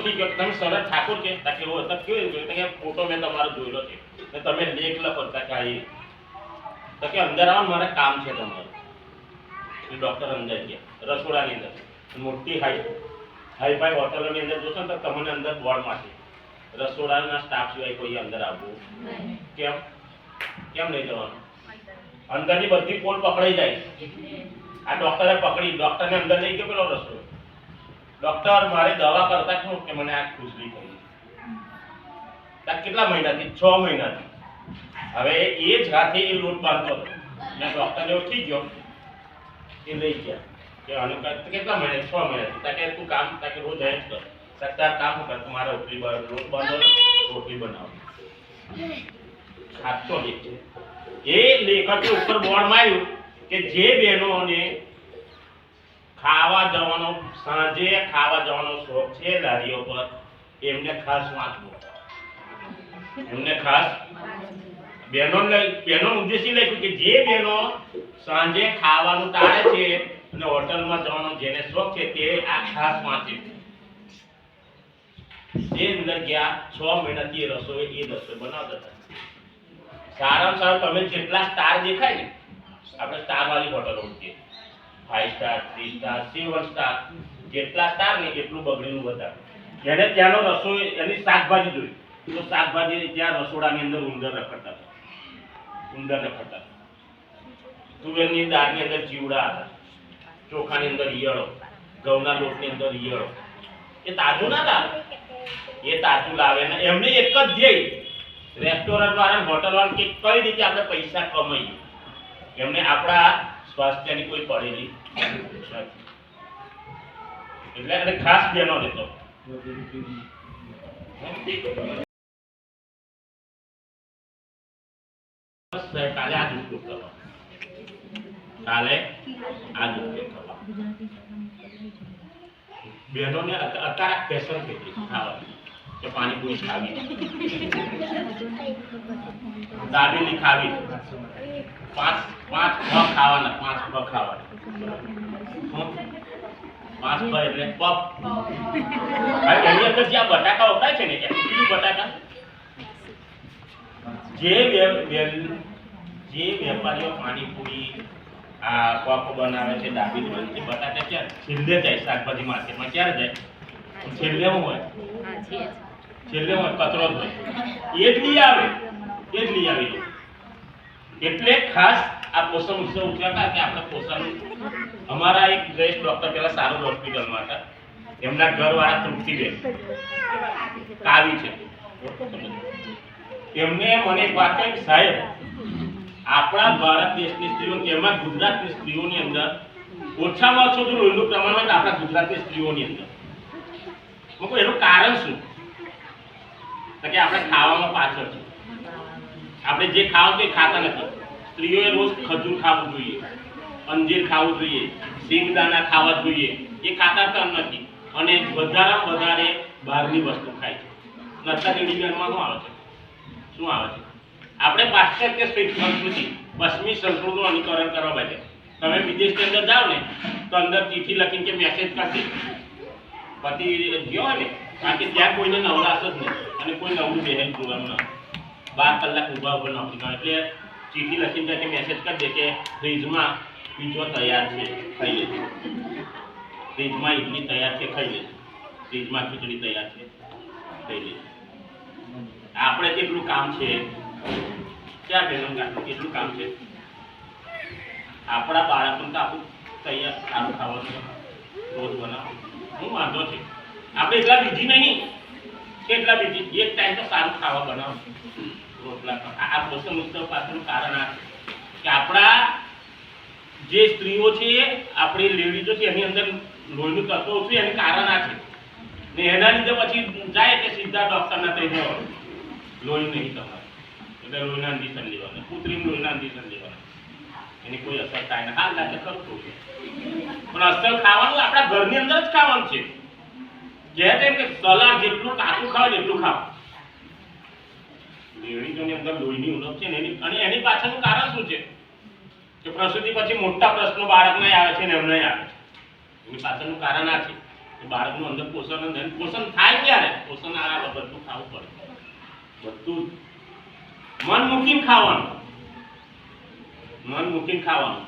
ઓળખી ગયો કે તમે શરદ ઠાકોર કે તાકે કે એવો કયો તો કે ફોટો મેં તમારો જોયેલો છે. ને તમે લેખ લખો તા કે આ તો કે અંદર આવો મારે કામ છે તમારું. એ ડૉક્ટર અંદર ગયા રસોડાની અંદર. મોટી હાઈ હાઈ ફાઈ હોટલોની અંદર જોશો ને તો તમને અંદર બોર્ડ મારશે રસોડાના સ્ટાફ સિવાય કોઈ અંદર આવવું કેમ? કેમ નહીં જવાનું? અંદરની બધી પોલ પકડાઈ જાય. આ ડોક્ટરે પકડી ડોક્ટરને અંદર લઈ ગયો પેલો રસ્તો ડોક્ટર, મારે દવા કરતા શું કે મને આ ખુશલી થઈ તાર કેટલા મહિનાથી? છ મહિનાથી. હવે એ જ હાથે એ લોટ બાંધતો હતો. ને ડોક્ટરને ઓળખી ગયો. એ લઈ ગયા. કે આનું કેટલા મહિને છ મહિનાથી. તાકે તું કામ તાકે રોજ જ કર. તાર કામ કર તમારે મારે રોટલી લોટ બાંધો, રોટલી બનાવો. સાચો લેખ છે એ લેખકે ઉપર બોર્ડ માર્યું કે જે બહેનોને ખાવા જવાનો સાંજે ખાવા જવાનો શોખ છે લારીઓ પર. એમને ખાસ વાંચવું એમને ખાસ બહેનો બહેનો ઉદ્દેશી લખ્યું કે જે બહેનો સાંજે ખાવાનું ટાળે છે અને હોટલમાં જવાનો જેને શોખ છે તે આ ખાસ વાંચે. જે અંદર ગયા, છ મહિનાથી રસોઈ, એ રસોઈ બનાવતા હતા. સારામાં સારું, તમે જેટલા સ્ટાર દેખાય ને, આપણે સ્ટાર વાળી હોટલ ઓળખીએ five star three star silver star જેટલા સ્ટાર ને એટલું બગડેલું વધારે. એને ત્યાંનો રસોઈ, એની શાકભાજી જોઈ. તો શાકભાજી ત્યાં રસોડાની અંદર ઉંદર રખડતા હતા. ઉંદર રખડતા તુવેરની દાળની અંદર જીવડા હતા. ચોખાની અંદર ઈયળો. ઘઉંના લોટની અંદર ઈયળો. એ તાજું ના લાવે? એ તાજું લાવે ને એમને એક જ ધ્યેય. રેસ્ટોરન્ટ વાળા હોટલ વાળા કે કઈ રીતે આપણે પૈસા કમાઈએ? એમને આપણા સ્વાસ્થ્યની કોઈ પડેલી એટલે એને ખાસ બેનો લેતો. કાલે આ જ ઉપયોગ કરવા કાલે આ અત્યારે ફેશન કેટલી કે પાણીપુરી ખાવી દાબેલી ખાવી. પાંચ પાંચ પ ખાવાના, પાંચ પ ખાવાના. પાંચ પ એટલે પપ હવે એની અંદર જે બટાકા વપરાય છે ને બટાકા. જે વેપારીઓ પાણીપુરી, આ પપ બનાવે છે, દાબેલી બનાવે બટાકા છેલ્લે જાય, શાકભાજી માર્કેટમાં ક્યારે જાય? છેલ્લે શું હોય છેલ્લે હોય કચરો જ હોય. એ જ લઈ આવે એ જ લઈ આવી. એટલે ખાસ આ પોષણ ઉત્સવ ઉઠ્યા કે આપણે પોષણ અમારા એક ગેસ્ટ ડોક્ટર પેલા સારું હોસ્પિટલમાં હતા. એમના ઘરવાળા તૃપ્તિબેન. કાવી છે. એમને મને એક વાત કહી, સાહેબ, આપણા ભારત દેશની સ્ત્રીઓ તેમાં ગુજરાતની સ્ત્રીઓની અંદર ઓછામાં ઓછું લોહીનું પ્રમાણ હોય આપણા ગુજરાતની સ્ત્રીઓની અંદર. હું એનું કારણ શું? તો કે આપણે ખાવામાં પાછળ છે આપણે જે ખાવ તે ખાતા નથી. સ્ત્રીઓએ રોજ ખજૂર ખાવું જોઈએ, અંજીર ખાવું જોઈએ સિંગદાણા ખાવા જોઈએ, એ ખાતા તન નથી. અને વધારેમાં વધારે બહારની વસ્તુ ખાય છે. નતા રેડીમેડમાં શું આવે છે? શું આવે છે? આપણે પાશ્ચાત્ય સંસ્કૃતિ, પશ્ચિમી સંસ્કૃતિનું અનુકરણ કરવા માટે. તમે વિદેશની અંદર જાઓ ને, તો અંદર ચિઠ્ઠી લખીને કે મેસેજ કરશે પતિ ગયો ને કારણ કે ત્યાં કોઈને નવરાશ જ નહીં. અને કોઈ નવરું બહેન જોવાનું ના. બાર કલાક ઊભા ઊભા નોકરી કરે. એટલે ચીઠી લખીને ત્યાં મેસેજ કરી દે કે ફ્રીજમાં પીજો તૈયાર છે, ખાઈ લેજો. ફ્રીજમાં ઇડલી તૈયાર છે, ખાઈ લેજો. ફ્રીજમાં ખીચડી તૈયાર છે, ખાઈ લેજો. આપણે કેટલું કામ છે? ક્યાં બહેનો કેટલું કામ છે? આપણા બાળકોને તો આપણું તૈયાર સારું ખાવાનું રોજ બનાવો હું વાંધો છે. આપણે એટલા બીજી નહીં કેટલા બીજી એક ટાઈમ તો સારું ખાવા બનાવો. રોટલા. આ પોષણ ઉત્સવ પાછળનું કારણ આ કે આપણા જે સ્ત્રીઓ છે, આપણી લેડીઝો છે, એની અંદર લોહીનું તત્વ ઓછું, એનું કારણ આ છે. ને એના લીધે પછી જાય કે સીધા ડોક્ટરના થઈ જવાનું. લોહી નહીં તમારે એટલે લોહીના ઇન્જેક્શન લેવાના. કૃત્રિમ લોહીના ઇન્જેક્શન લેવાના. એની કોઈ અસર થાય ને હાલ લાગે ખરું પણ અસર ખાવાનું આપણા ઘરની અંદર જ ખાવાનું છે. જે તેમ કે સલાડ જેટલું કાચું ખાવ એટલું ખાવ લેડીઝોની અંદર લોહીની ઉણપ છે ને એની અને એની પાછળનું કારણ શું છે? કે પ્રસૂતિ પછી મોટા પ્રશ્નો બાળકને આવે છે ને એમને આવે છે. એની પાછળનું કારણ આ છે કે બાળકનું અંદર પોષણ અંદર પોષણ થાય ક્યારે? પોષણ આ બધું ખાવું પડે. બધું મન મૂકીને ખાવાનું. મન મૂકીને ખાવાનું.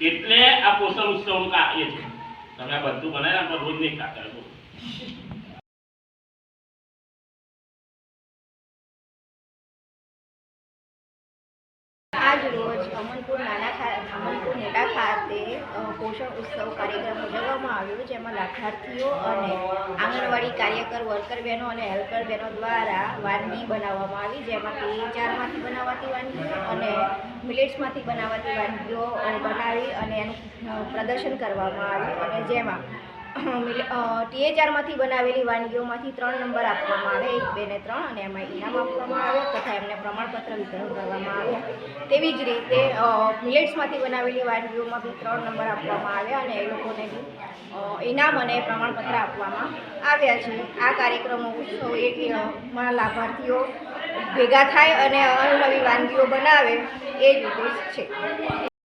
એટલે આ પોષણ ઉત્સવનું એ છે. તમે આ બધું બનાવ્યા પણ રોજ નહીં ખાતા રોજ અમનપુર નાના અમનપુર મોટા ખાતે પોષણ ઉત્સવ કાર્યક્રમ ઉજવવામાં આવ્યો, જેમાં લાભાર્થીઓ અને આંગણવાડી કાર્યકર, વર્કર બહેનો અને હેલ્પર બહેનો દ્વારા વાનગી બનાવવામાં આવી, જેમાંથી ચારમાંથી બનાવાતી વાનગીઓ અને મિલેટ્સમાંથી બનાવાતી વાનગીઓ બનાવી અને એનું પ્રદર્શન કરવામાં આવ્યું. અને જેમાં ટીએચઆરમાંથી બનાવેલી વાનગીઓમાંથી ત્રણ નંબર આપવામાં આવે, એક, બે ને ત્રણ, અને એમાં ઇનામ આપવામાં આવે તથા એમને પ્રમાણપત્ર વિતરણ કરવામાં આવે. તેવી જ રીતે મિલેટ્સમાંથી બનાવેલી વાનગીઓમાં બી ત્રણ નંબર આપવામાં આવ્યા અને એ લોકોને બી ઇનામ અને પ્રમાણપત્ર આપવામાં આવ્યા છે. આ કાર્યક્રમો ઉત્સવ એકમાં લાભાર્થીઓ ભેગા થાય અને અવનવી વાનગીઓ બનાવે એ જ ઉદ્દેશ છે.